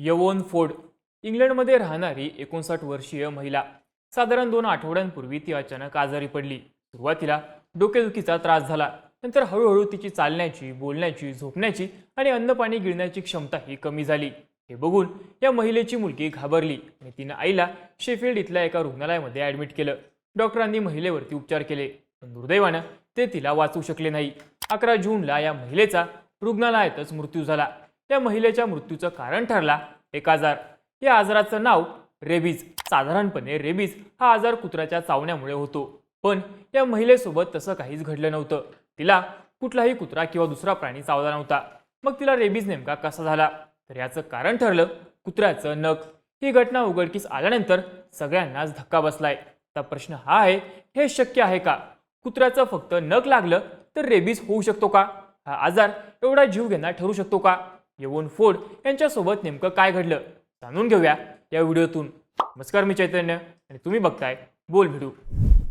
Yvonne Ford इंग्लंडमध्ये राहणारी एकोणसाठ वर्षीय महिला. साधारण दोन आठवड्यांपूर्वी ती अचानक आजारी पडली. सुरुवातीला डोकेदुखीचा त्रास झाला. नंतर हळूहळू तिची चालण्याची बोलण्याची झोपण्याची आणि अन्नपाणी गिळण्याची क्षमताही कमी झाली. हे बघून या महिलेची मुलगी घाबरली आणि तिनं आईला शेफिल्ड इथल्या एका रुग्णालयामध्ये ॲडमिट केलं. डॉक्टरांनी महिलेवरती उपचार केले पण दुर्दैवानं ते तिला वाचवू शकले नाही. अकरा जूनला या महिलेचा रुग्णालयातच मृत्यू झाला. या महिलेच्या मृत्यूचं कारण ठरला. एक आजार. या आजाराचं नाव रेबीज. साधारणपणे रेबीज हा आजार कुत्र्याच्या चावण्यामुळे होतो. पण या महिलेसोबत तसं काहीच घडलं नव्हतं. तिला कुठलाही कुत्रा किंवा दुसरा प्राणी चावला नव्हता. मग तिला रेबीज नेमका कसा झाला? तर याचं कारण ठरलं कुत्र्याचं नख. ही घटना उघडकीस आल्यानंतर सगळ्यांनाच धक्का बसलाय. आता प्रश्न हा आहे हे शक्य आहे का? कुत्र्याचं फक्त नख लागलं तर रेबीज होऊ शकतो का? हा आजार एवढा जीव घेणार ठरू शकतो का? येवून फोर्ड यांच्यासोबत नेमकं काय घडलं जाणून घेऊया या व्हिडिओतून. नमस्कार मी चैतन्य आणि तुम्ही बघताय बोल व्हिडिओ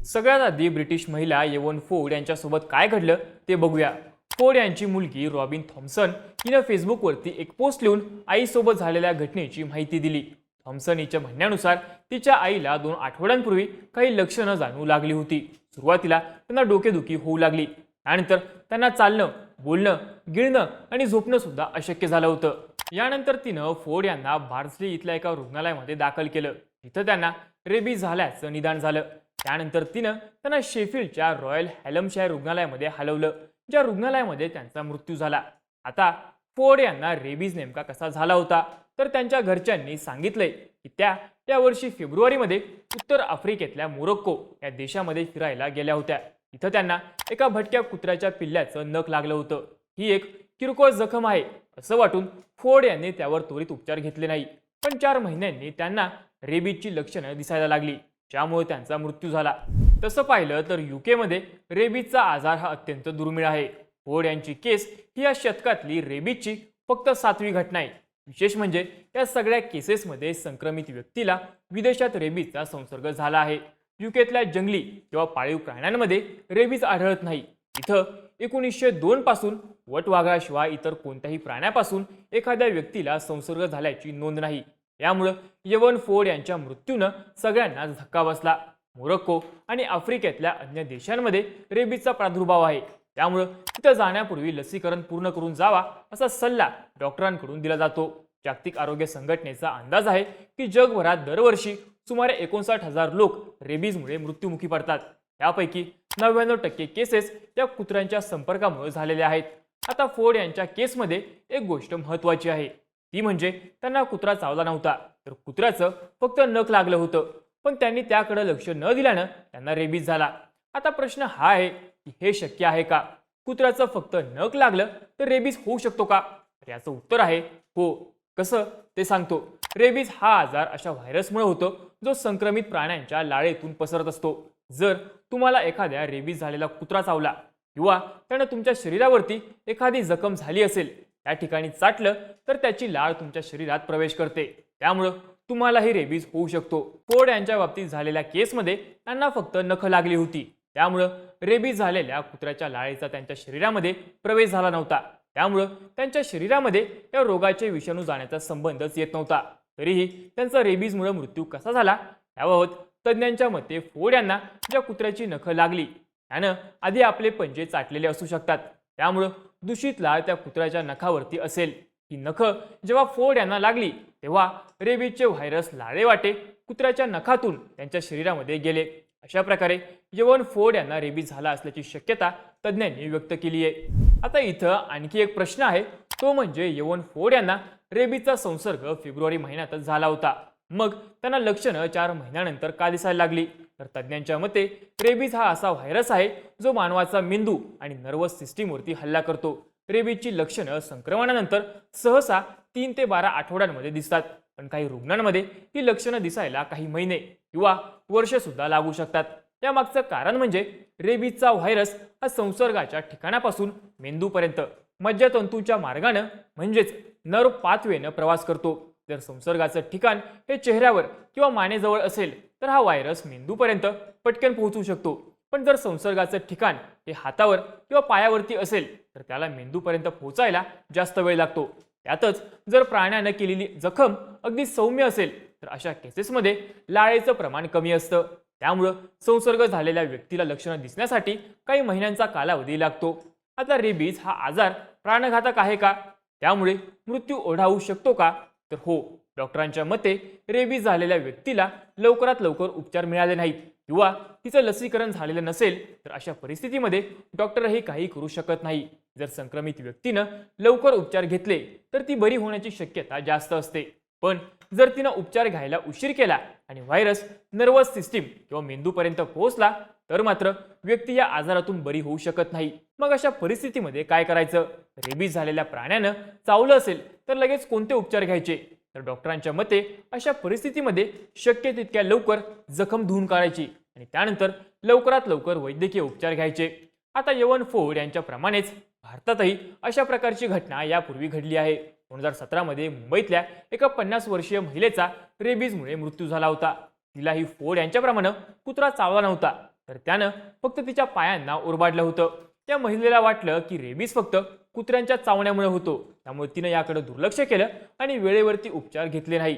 सगळ्यात आधी ब्रिटिश महिला येवोन फोर्ड यांच्यासोबत काय घडलं ते बघूया. फोड यांची मुलगी रॉबिन थॉम्सन हिनं फेसबुकवरती एक पोस्ट लिहून आईसोबत झालेल्या घटनेची माहिती दिली. थॉम्सन हिच्या म्हणण्यानुसार तिच्या आईला दोन आठवड्यांपूर्वी काही लक्षणं जाणवू लागली होती. सुरुवातीला त्यांना डोकेदुखी होऊ लागली. त्यानंतर त्यांना चालणं बोलणं गिळणं आणि झोपणं सुद्धा अशक्य झालं होतं. यानंतर तिनं फोर्ड यांना बार्सली इथल्या एका रुग्णालयामध्ये दाखल केलं. तिथं त्यांना रेबीज झाल्याचं निदान झालं. त्यानंतर तिनं त्यांना शेफिल्डच्या रॉयल हॅलमशायर रुग्णालयामध्ये हलवलं ज्या रुग्णालयामध्ये त्यांचा मृत्यू झाला. आता फोर्ड यांना रेबीज नेमका कसा झाला होता तर त्यांच्या घरच्यांनी सांगितलंय की त्या यावर्षी फेब्रुवारीमध्ये उत्तर आफ्रिकेतल्या मोरोक्को या देशामध्ये फिरायला गेल्या होत्या. इथं त्यांना एका भटक्या कुत्र्याच्या पिल्ल्याचं नख लागलं होतं. ही एक किरकोळ जखम आहे असं वाटून फोड यांनी त्यावर त्वरित उपचार घेतले नाही. पण चार महिन्यांनी त्यांना रेबीजची लक्षणं दिसायला लागली ज्यामुळे त्यांचा मृत्यू झाला. तसं पाहिलं तर युकेमध्ये रेबीजचा आजार हा अत्यंत दुर्मिळ आहे. फोड यांची केस ही या शतकातली रेबीजची फक्त सातवी घटना आहे. विशेष म्हणजे या सगळ्या केसेसमध्ये संक्रमित व्यक्तीला विदेशात रेबीजचा संसर्ग झाला आहे. युकेतल्या जंगली किंवा पाळीव प्राण्यांमध्ये रेबीज आढळत नाही. इथं एकोणीसशे दोन पासून वटवाघळाशिवाय इतर कोणत्याही प्राण्यापासून एखाद्या व्यक्तीला संसर्ग झाल्याची नोंद नाही. यामुळं यवन फोर्ड यांच्या मृत्यूनं सगळ्यांनाच धक्का बसला. मोरक्को आणि आफ्रिकेतल्या अन्य देशांमध्ये रेबीजचा प्रादुर्भाव आहे. त्यामुळं तिथं जाण्यापूर्वी लसीकरण पूर्ण करून जावा असा सल्ला डॉक्टरांकडून दिला जातो. जागतिक आरोग्य संघटनेचा अंदाज आहे की जगभरात दरवर्षी सुमारे एकोणसाठ हजार लोक रेबीजमुळे मृत्युमुखी पडतात. यापैकी नव्याण्णव टक्के केसेस या कुत्र्यांच्या संपर्कामुळे झालेल्या आहेत. आता फोर्ड यांच्या केसमध्ये एक गोष्ट महत्वाची आहे. ती म्हणजे त्यांना कुत्रा चावला नव्हता. तर कुत्र्याचं फक्त नख लागलं होतं. पण त्यांनी त्याकडे लक्ष न दिल्यानं त्यांना रेबीज झाला. आता प्रश्न हा आहे की हे शक्य आहे का? कुत्र्याचं फक्त नख लागलं तर रेबीज होऊ शकतो का? तर याचं उत्तर आहे हो. कसं? ते सांगतो. रेबीज हा आजार अशा व्हायरसमुळे होतो जो संक्रमित प्राण्यांच्या लाळेतून पसरत असतो. जर तुम्हाला एखाद्या रेबीज झालेला कुत्रा चावला किंवा त्यानं तुमच्या शरीरावरती एखादी जखम झाली असेल त्या ठिकाणी चाटलं तर त्याची लाळ तुमच्या शरीरात प्रवेश करते. त्यामुळं तुम्हालाही रेबीज होऊ शकतो. फोर्ड यांच्या बाबतीत झालेल्या केसमध्ये त्यांना फक्त नख लागली होती. त्यामुळं रेबीज झालेल्या कुत्र्याच्या लाळेचा त्यांच्या शरीरामध्ये प्रवेश झाला नव्हता. त्यामुळं त्यांच्या शरीरामध्ये या रोगाचे विषाणू जाण्याचा संबंधच येत नव्हता. तरीही त्यांचा रेबीजमुळे मृत्यू कसा झाला याबाबत तज्ज्ञांच्या मते फोड यांना ज्या कुत्र्याची नखं लागली त्यानं आधी आपले पंजे चाटलेले असू शकतात. त्यामुळं दूषित लाळ त्या कुत्र्याच्या नखावरती असेल. ही नखं जेव्हा फोड यांना लागली तेव्हा रेबीजचे व्हायरस लाळे वाटे कुत्र्याच्या नखातून त्यांच्या शरीरामध्ये गेले. अशा प्रकारे यवन फोर्ड यांना रेबीज झाला असल्याची शक्यता तज्ज्ञांनी व्यक्त केली आहे. आता इथं आणखी एक प्रश्न आहे. तो म्हणजे यवन फोर्ड यांना रेबीजचा संसर्ग फेब्रुवारी महिन्यातच झाला होता. मग त्यांना लक्षणं चार महिन्यानंतर का दिसायला लागली? तर तज्ज्ञांच्या मते रेबीज हा असा व्हायरस आहे जो मानवाचा मेंदू आणि नर्वस सिस्टीमवरती हल्ला करतो. रेबीजची लक्षणं संक्रमणानंतर सहसा तीन ते बारा आठवड्यांमध्ये दिसतात. पण काही रुग्णांमध्ये ही लक्षणं दिसायला काही महिने किंवा वर्षसुद्धा लागू शकतात. त्यामागचं कारण म्हणजे रेबीजचा व्हायरस हा संसर्गाच्या ठिकाणापासून मेंदूपर्यंत मज्जातंतूच्या मार्गानं म्हणजेच नर्व पाथवेनं प्रवास करतो. जर संसर्गाचं ठिकाण हे चेहऱ्यावर किंवा मानेजवळ असेल तर हा व्हायरस मेंदूपर्यंत पटकन पोहोचू शकतो. पण जर संसर्गाचं ठिकाण हे हातावर किंवा पायावरती असेल तर त्याला मेंदूपर्यंत पोहोचायला जास्त वेळ लागतो. त्यातच जर प्राण्यानं केलेली जखम अगदी सौम्य असेल तर अशा केसेसमध्ये लाळेचं प्रमाण कमी असतं. त्यामुळं संसर्ग झालेल्या व्यक्तीला लक्षणं दिसण्यासाठी काही महिन्यांचा कालावधी लागतो. आता रेबीज हा आजार प्राणघातक आहे का? त्यामुळे मृत्यू ओढावू शकतो का? तर हो डॉक्टरांच्या मते रेबीज झालेल्या व्यक्तीला लवकरात लवकर उपचार मिळाले नाहीत. किंवा तिचं लसीकरण झालेलं नसेल तर अशा परिस्थितीमध्ये डॉक्टरही काही करू शकत नाही. जर संक्रमित व्यक्तीनं लवकर उपचार घेतले तर ती बरी होण्याची शक्यता जास्त असते. पण जर तिनं उपचार घ्यायला उशीर केला आणि व्हायरस नर्वस सिस्टीम किंवा मेंदूपर्यंत पोहोचला तर मात्र व्यक्ती या आजारातून बरी होऊ शकत नाही. मग अशा परिस्थितीमध्ये काय करायचं? रेबीज झालेल्या प्राण्यानं चावलं असेल तर लगेच कोणते उपचार घ्यायचे? तर डॉक्टरांच्या मते अशा परिस्थितीमध्ये शक्य तितक्या लवकर जखम धुवून काढायची आणि त्यानंतर लवकरात लवकर वैद्यकीय उपचार घ्यायचे. आता यवन फोर्ड यांच्याप्रमाणेच भारतातही अशा प्रकारची घटना यापूर्वी घडली आहे. दोन हजार सतरामध्ये मुंबईतल्या एका पन्नास वर्षीय महिलेचा रेबीजमुळे मृत्यू झाला होता. तिलाही फोर्ड यांच्याप्रमाणे कुत्रा चावला नव्हता. तर त्यानं फक्त तिच्या पायांना ओरबाडलं होतं. त्या महिलेला वाटलं की रेबीज फक्त कुत्र्यांच्या चावण्यामुळे होतो. त्यामुळे तिनं याकडे दुर्लक्ष केलं आणि वेळेवरती उपचार घेतले नाही.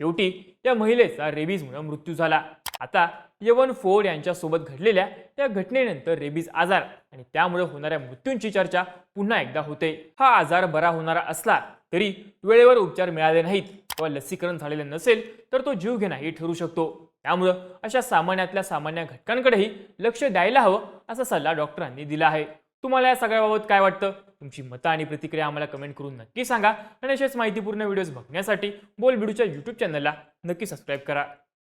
शेवटी या महिलेचा रेबीजमुळे मृत्यू झाला. आता यवन फोर्ड यांच्यासोबत घडलेल्या या घटनेनंतर रेबीज आजार आणि त्यामुळे होणाऱ्या मृत्यूंची चर्चा पुन्हा एकदा होते. हा आजार बरा होणारा असला तरी वेळेवर उपचार मिळाले नाहीत किंवा लसीकरण झालेले नसेल तर तो जीवघेणाही ठरू शकतो. त्यामुळं अशा सामान्यातल्या सामान्य घटकांकडेही लक्ष द्यायला हवं असा सल्ला डॉक्टरांनी दिला आहे. तुम्हाला या सगळ्याबाबत काय वाटतं? तुमची मतं आणि प्रतिक्रिया आम्हाला कमेंट करून नक्की सांगा. आणि अशाच माहितीपूर्ण व्हिडिओज बघण्यासाठी बोल बिडूच्या यूट्यूब चॅनलला नक्की सबस्क्राईब करा.